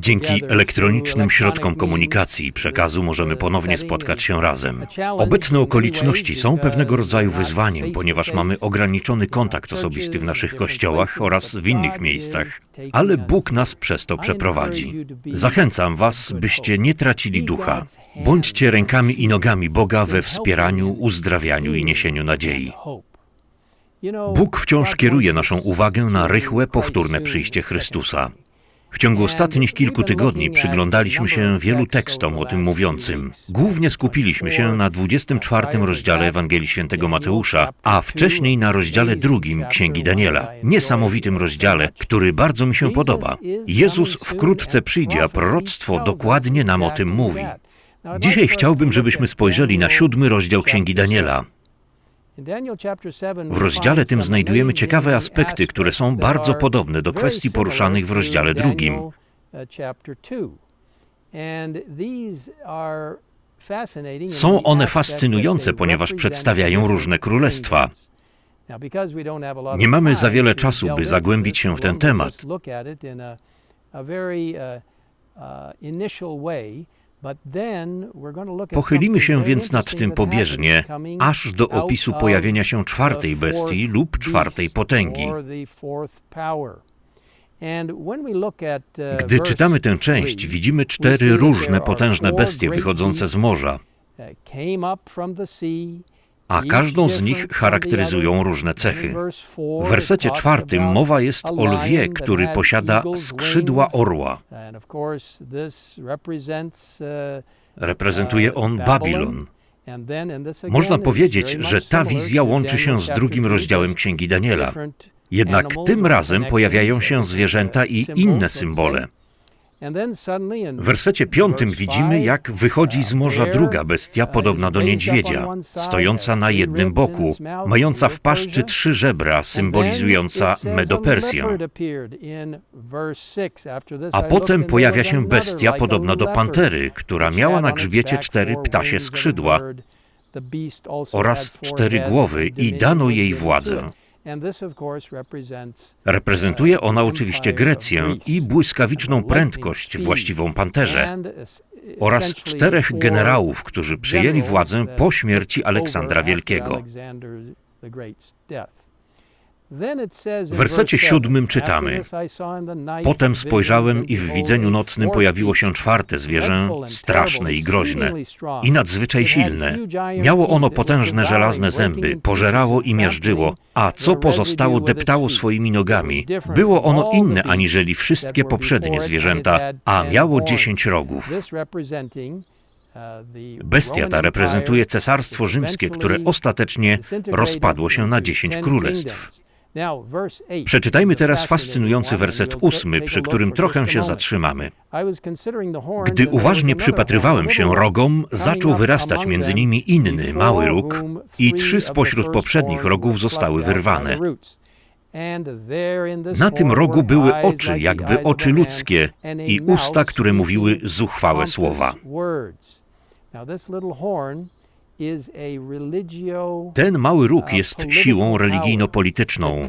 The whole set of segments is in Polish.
Dzięki elektronicznym środkom komunikacji i przekazu możemy ponownie spotkać się razem. Obecne okoliczności są pewnego rodzaju wyzwaniem, ponieważ mamy ograniczony kontakt osobisty w naszych kościołach oraz w innych miejscach, ale Bóg nas przez to przeprowadzi. Zachęcam Was, byście nie tracili ducha. Bądźcie rękami i nogami Boga we wspieraniu, uzdrawianiu i niesieniu nadziei. Bóg wciąż kieruje naszą uwagę na rychłe, powtórne przyjście Chrystusa. W ciągu ostatnich kilku tygodni przyglądaliśmy się wielu tekstom o tym mówiącym. Głównie skupiliśmy się na 24 rozdziale Ewangelii Świętego Mateusza, a wcześniej na rozdziale drugim Księgi Daniela. Niesamowitym rozdziale, który bardzo mi się podoba. Jezus wkrótce przyjdzie, a proroctwo dokładnie nam o tym mówi. Dzisiaj chciałbym, żebyśmy spojrzeli na siódmy rozdział Księgi Daniela. W rozdziale tym znajdujemy ciekawe aspekty, które są bardzo podobne do kwestii poruszanych w rozdziale drugim. Są one fascynujące, ponieważ przedstawiają różne królestwa. Nie mamy za wiele czasu, by zagłębić się w ten temat. Pochylimy się więc nad tym pobieżnie, aż do opisu pojawienia się czwartej bestii lub czwartej potęgi. Gdy czytamy tę część, widzimy cztery różne potężne bestie wychodzące z morza, a każdą z nich charakteryzują różne cechy. W wersecie czwartym mowa jest o lwie, który posiada skrzydła orła. Reprezentuje on Babilon. Można powiedzieć, że ta wizja łączy się z drugim rozdziałem Księgi Daniela. Jednak tym razem pojawiają się zwierzęta i inne symbole. W wersecie piątym widzimy, jak wychodzi z morza druga bestia, podobna do niedźwiedzia, stojąca na jednym boku, mająca w paszczy trzy żebra, symbolizująca Medopersję. A potem pojawia się bestia podobna do pantery, która miała na grzbiecie cztery ptasie skrzydła oraz cztery głowy i dano jej władzę. Reprezentuje ona oczywiście Grecję i błyskawiczną prędkość właściwą panterze oraz czterech generałów, którzy przejęli władzę po śmierci Aleksandra Wielkiego. W wersecie siódmym czytamy: Potem spojrzałem i w widzeniu nocnym pojawiło się czwarte zwierzę, straszne i groźne, i nadzwyczaj silne. Miało ono potężne żelazne zęby, pożerało i miażdżyło, a co pozostało deptało swoimi nogami. Było ono inne aniżeli wszystkie poprzednie zwierzęta, a miało dziesięć rogów. Bestia ta reprezentuje cesarstwo rzymskie, które ostatecznie rozpadło się na dziesięć królestw. Przeczytajmy teraz fascynujący werset ósmy, przy którym trochę się zatrzymamy. Gdy uważnie przypatrywałem się rogom, zaczął wyrastać między nimi inny, mały róg i trzy spośród poprzednich rogów zostały wyrwane. Na tym rogu były oczy, jakby oczy ludzkie i usta, które mówiły zuchwałe słowa. Ten mały róg jest siłą religijno-polityczną,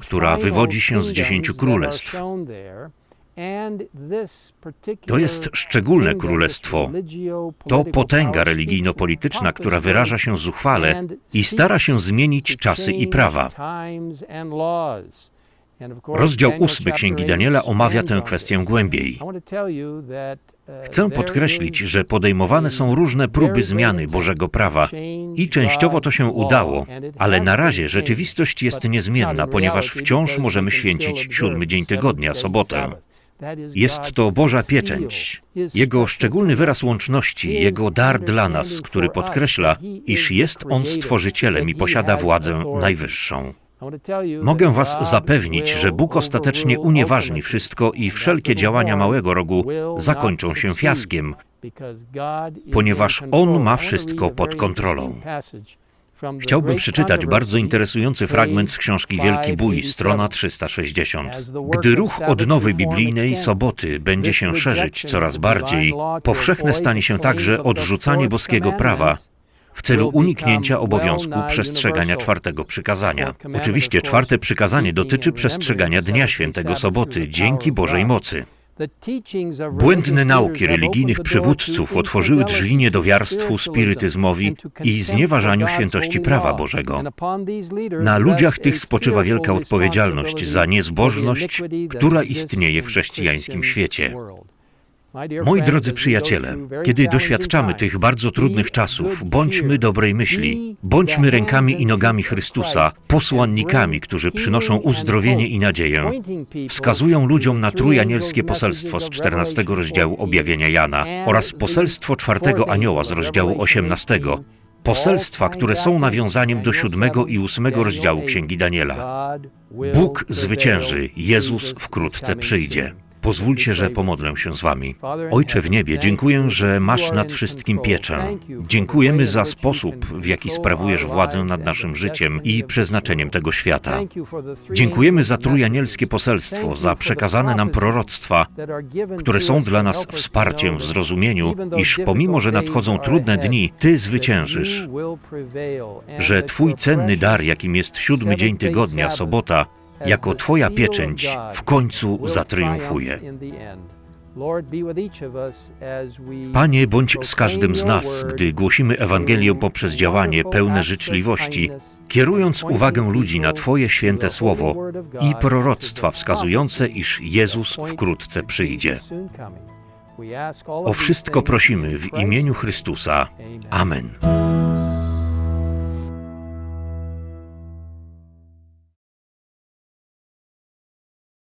która wywodzi się z dziesięciu królestw. To jest szczególne królestwo. To potęga religijno-polityczna, która wyraża się zuchwale i stara się zmienić czasy i prawa. Rozdział ósmy Księgi Daniela omawia tę kwestię głębiej. Chcę podkreślić, że podejmowane są różne próby zmiany Bożego prawa i częściowo to się udało, ale na razie rzeczywistość jest niezmienna, ponieważ wciąż możemy święcić siódmy dzień tygodnia, sobotę. Jest to Boża pieczęć, Jego szczególny wyraz łączności, Jego dar dla nas, który podkreśla, iż jest On Stworzycielem i posiada władzę najwyższą. Mogę Was zapewnić, że Bóg ostatecznie unieważni wszystko i wszelkie działania małego rogu zakończą się fiaskiem, ponieważ On ma wszystko pod kontrolą. Chciałbym przeczytać bardzo interesujący fragment z książki Wielki Bój, strona 360. Gdy ruch odnowy biblijnej soboty będzie się szerzyć coraz bardziej, powszechne stanie się także odrzucanie boskiego prawa w celu uniknięcia obowiązku przestrzegania czwartego przykazania. Oczywiście czwarte przykazanie dotyczy przestrzegania Dnia Świętego Soboty dzięki Bożej mocy. Błędne nauki religijnych przywódców otworzyły drzwi niedowiarstwu, spirytyzmowi i znieważaniu świętości prawa Bożego. Na ludziach tych spoczywa wielka odpowiedzialność za niezbożność, która istnieje w chrześcijańskim świecie. Moi drodzy przyjaciele, kiedy doświadczamy tych bardzo trudnych czasów, bądźmy dobrej myśli, bądźmy rękami i nogami Chrystusa, posłannikami, którzy przynoszą uzdrowienie i nadzieję, wskazują ludziom na trójanielskie poselstwo z 14 rozdziału objawienia Jana oraz poselstwo czwartego anioła z rozdziału 18. Poselstwa, które są nawiązaniem do siódmego i ósmego rozdziału Księgi Daniela. Bóg zwycięży, Jezus wkrótce przyjdzie. Pozwólcie, że pomodlę się z Wami. Ojcze w niebie, dziękuję, że masz nad wszystkim pieczę. Dziękujemy za sposób, w jaki sprawujesz władzę nad naszym życiem i przeznaczeniem tego świata. Dziękujemy za trójanielskie poselstwo, za przekazane nam proroctwa, które są dla nas wsparciem w zrozumieniu, iż pomimo, że nadchodzą trudne dni, Ty zwyciężysz, że Twój cenny dar, jakim jest siódmy dzień tygodnia, sobota, jako Twoja pieczęć w końcu zatriumfuje. Panie, bądź z każdym z nas, gdy głosimy Ewangelię poprzez działanie pełne życzliwości, kierując uwagę ludzi na Twoje święte słowo i proroctwa wskazujące, iż Jezus wkrótce przyjdzie. O wszystko prosimy w imieniu Chrystusa. Amen.